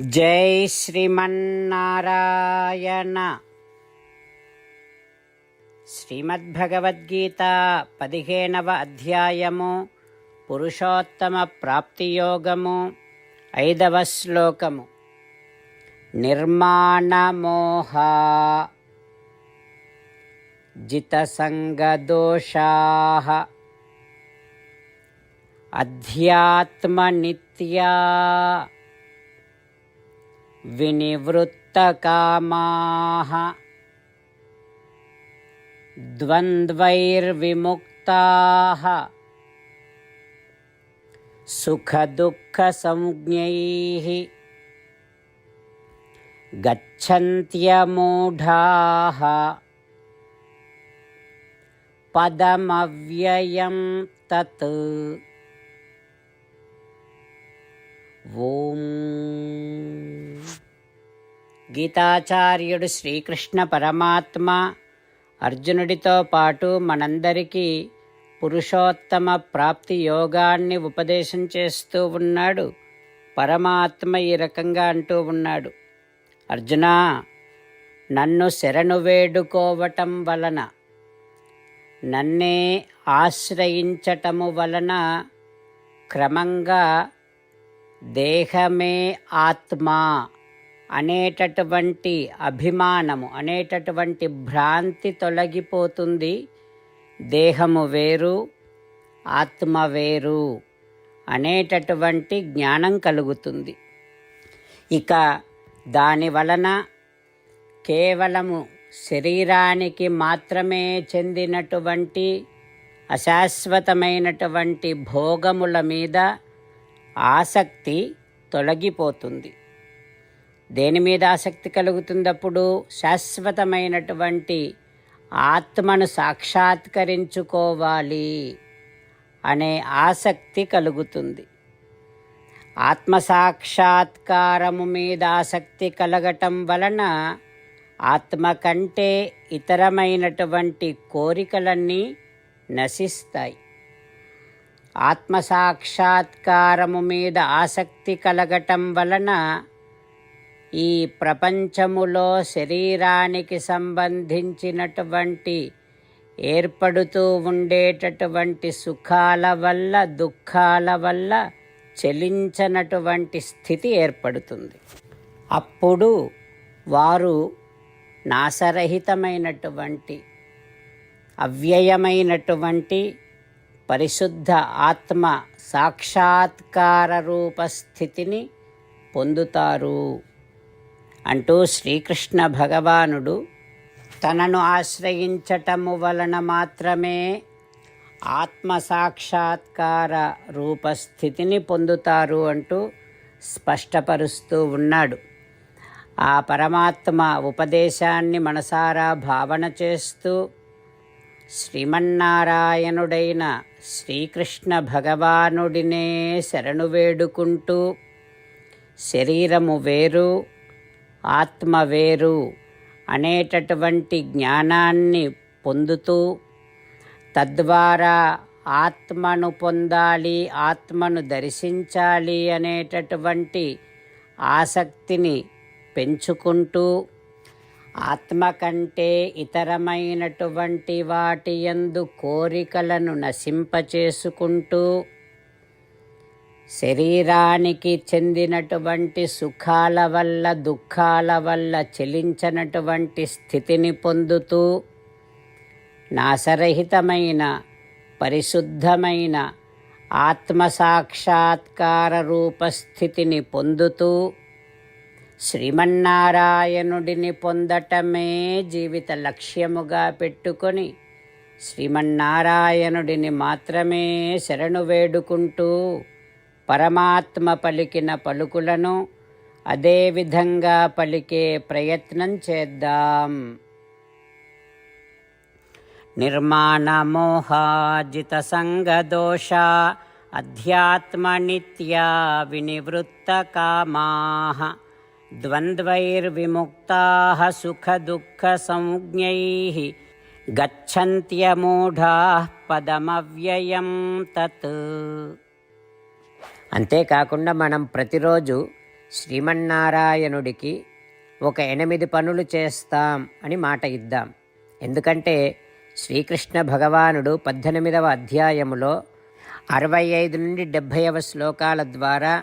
జై శ్రీమన్నారాయణ. శ్రీమద్భగవద్గీత పదిహేనవ అధ్యాయము పురుషోత్తమ ప్రాప్తియోగము ఐదవ శ్లోకము. నిర్మాణమోహ. జితసంగదోషా. అధ్యాత్మనిత్యా. विनिवृत्तकामाः। द्वन्द्वैर्विमुक्ताः। सुखदुःखसंज्ञैः। गच्छन्त्यमूढाः। पदमव्ययं तत् ఓం. గీతాచార్యుడు శ్రీకృష్ణ పరమాత్మ అర్జునుడితో పాటు మనందరికీ పురుషోత్తమ ప్రాప్తి యోగాన్ని ఉపదేశం చేస్తూ ఉన్నాడు. పరమాత్మ ఈ రకంగా అంటూ ఉన్నాడు. అర్జున నన్ను శరణు వేడుకోవటం వలన నన్నే ఆశ్రయించటము వలన క్రమంగా దేహమే ఆత్మ అనేటటువంటి అభిమానము అనేటటువంటి భ్రాంతి తొలగిపోతుంది. దేహము వేరు ఆత్మ వేరు అనేటటువంటి జ్ఞానం కలుగుతుంది. ఇక దాని వలన కేవలము శరీరానికి మాత్రమే చెందినటువంటి అశాశ్వతమైనటువంటి భోగముల మీద ఆసక్తి తొలగిపోతుంది. దేని మీద ఆసక్తి కలుగుతున్నప్పుడు శాశ్వతమైనటువంటి ఆత్మను సాక్షాత్కరించుకోవాలి అనే ఆసక్తి కలుగుతుంది. ఆత్మ సాక్షాత్కారము మీద ఆసక్తి కలగటం వలన ఆత్మ కంటే ఇతరమైనటువంటి కోరికలన్నీ నశిస్తాయి. ఆత్మసాక్షాత్కారము మీద ఆసక్తి కలగటం వలన ఈ ప్రపంచములో శరీరానికి సంబంధించినటువంటి ఏర్పడుతూ ఉండేటటువంటి సుఖాల వల్ల దుఃఖాల వల్ల చెలించనటువంటి స్థితి ఏర్పడుతుంది. అప్పుడు వారు నాశరహితమైనటువంటి అవ్యయమైనటువంటి పరిశుద్ధ ఆత్మ సాక్షాత్కార రూప స్థితిని పొందుతారు. అంటూ శ్రీకృష్ణ భగవానుడు తనను ఆశ్రయించటము వలన మాత్రమే ఆత్మ సాక్షాత్కార రూపస్థితిని పొందుతారు అంటూ స్పష్టపరుస్తూ ఉన్నాడు. ఆ పరమాత్మ ఉపదేశాన్ని మనసారా భావన చేస్తూ శ్రీమన్నారాయణుడైన శ్రీకృష్ణ భగవానుడినే శరణు వేడుకుంటూ శరీరము వేరు ఆత్మ వేరు అనేటటువంటి జ్ఞానాన్ని పొందుతూ తద్వారా ఆత్మను పొందాలి ఆత్మను దర్శించాలి అనేటటువంటి ఆసక్తిని పెంచుకుంటూ ఆత్మ కంటే ఇతరమైనటువంటి వాటి యందు కోరికలను నశింపచేసుకుంటూ శరీరానికి చెందినటువంటి సుఖాల వల్ల దుఃఖాల వల్ల చెలించనటువంటి స్థితిని పొందుతూ నాశరహితమైన పరిశుద్ధమైన ఆత్మసాక్షాత్కార రూపస్థితిని పొందుతూ శ్రీమన్నారాయణుడిని పొందటమే జీవిత లక్ష్యముగా పెట్టుకొని శ్రీమన్నారాయణుడిని మాత్రమే శరణు వేడుకుంటూ పరమాత్మ పలికిన పలుకులను అదేవిధంగా పలికే ప్రయత్నం చేద్దాం. నిర్మాణమోహాజిత సంగదోష అధ్యాత్మనిత్యా వినివృత్తకామా ద్వంద్వైర్విముక్తాः సుఖదుఃఖసంజ్ఞైः గచ్చంత్యమూఢాः పదమవ్యయం తత్. అంతేకాకుండా మనం ప్రతిరోజు శ్రీమన్నారాయణుడికి ఒక ఎనిమిది పనులు చేస్తాం అని మాట ఇద్దాం. ఎందుకంటే శ్రీకృష్ణ భగవానుడు పద్దెనిమిదవ అధ్యాయములో అరవై ఐదు నుండి డెబ్భైవ శ్లోకాల ద్వారా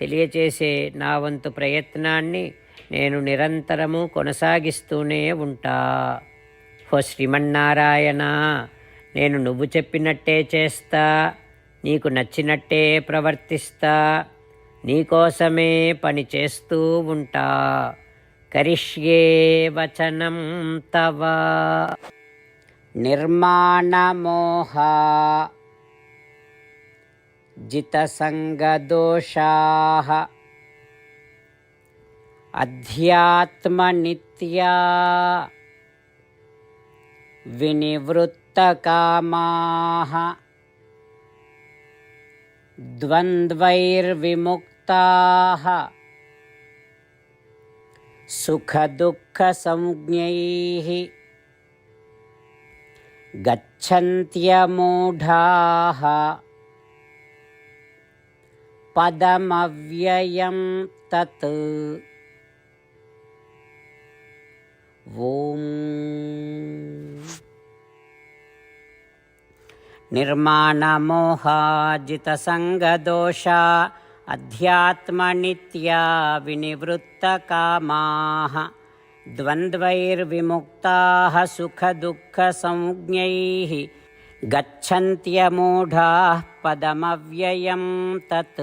తెలియచేసే నా వంతు ప్రయత్నాన్ని నేను నిరంతరము కొనసాగిస్తూనే ఉంటా. ఓ శ్రీమన్నారాయణ నేను నువ్వు చెప్పినట్టే చేస్తా నీకు నచ్చినట్టే ప్రవర్తిస్తా నీకోసమే పని చేస్తూ ఉంటా. కరిష్యే వచనం తవ. నిర్మాణమోహ जितसङ्गदोषाः। अध्यात्मनित्या विनिवृत्तकामाः। द्वन्द्वैर्विमुक्ताः। सुखदुःखसंज्ञैः। गच्छन्त्यमूढाः। पदमव्ययं तत्। ॐ। निर्माणमोहाजितसङ्गदोषा अध्यात्मनित्या विनिवृत्तकामाः द्वन्द्वैर्विमुक्ताः सुखदुःखसंज्ञैः गच्छन्त्यमूढाः पदमव्ययं तत्